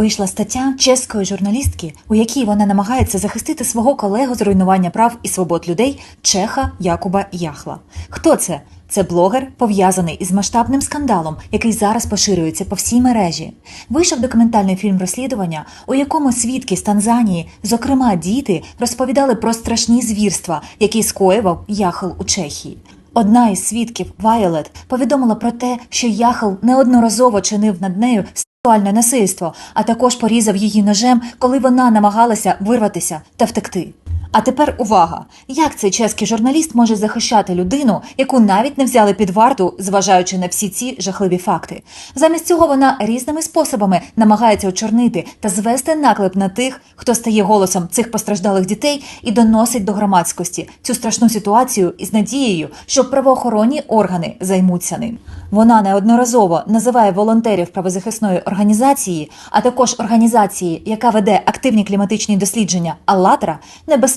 Вийшла стаття чеської журналістки, у якій вона намагається захистити свого колегу з руйнування прав і свобод людей Чеха Якуба Яхла. Хто це? Це блогер, пов'язаний із масштабним скандалом, який зараз поширюється по всій мережі. Вийшов документальний фільм розслідування, у якому свідки з Танзанії, зокрема діти, розповідали про страшні звірства, які скоював Яхл у Чехії. Одна із свідків Вайолет повідомила про те, що Яхл неодноразово чинив над нею сексуальне насильство, а також порізав її ножем, коли вона намагалася вирватися та втекти. А тепер увага! Як цей чеський журналіст може захищати людину, яку навіть не взяли під варту, зважаючи на всі ці жахливі факти? Замість цього вона різними способами намагається очорнити та звести наклеп на тих, хто стає голосом цих постраждалих дітей і доносить до громадськості цю страшну ситуацію із надією, що правоохоронні органи займуться ним. Вона неодноразово називає волонтерів правозахисної організації, а також організації, яка веде активні кліматичні дослідження «АЛЛАТРА», небезпечною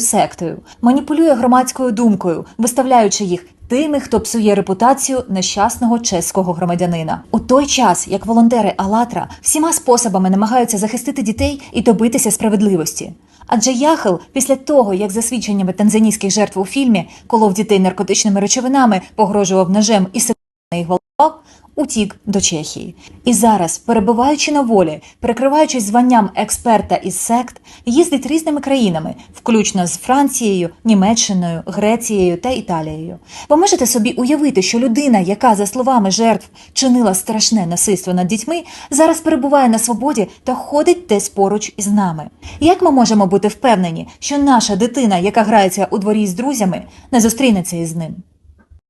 сектою, маніпулює громадською думкою, виставляючи їх тими, хто псує репутацію нещасного чеського громадянина. У той час, як волонтери «АЛЛАТРА» всіма способами намагаються захистити дітей і добитися справедливості. Адже Яхел, після того, як за свідченнями танзанійських жертв у фільмі колов дітей наркотичними речовинами, погрожував ножем і гвалтував, утік до Чехії. І зараз, перебуваючи на волі, прикриваючись званням експерта із сект, їздить різними країнами, включно з Францією, Німеччиною, Грецією та Італією. Ви можете собі уявити, що людина, яка, за словами жертв, чинила страшне насильство над дітьми, зараз перебуває на свободі та ходить десь поруч із нами. Як ми можемо бути впевнені, що наша дитина, яка грається у дворі з друзями, не зустрінеться із ним?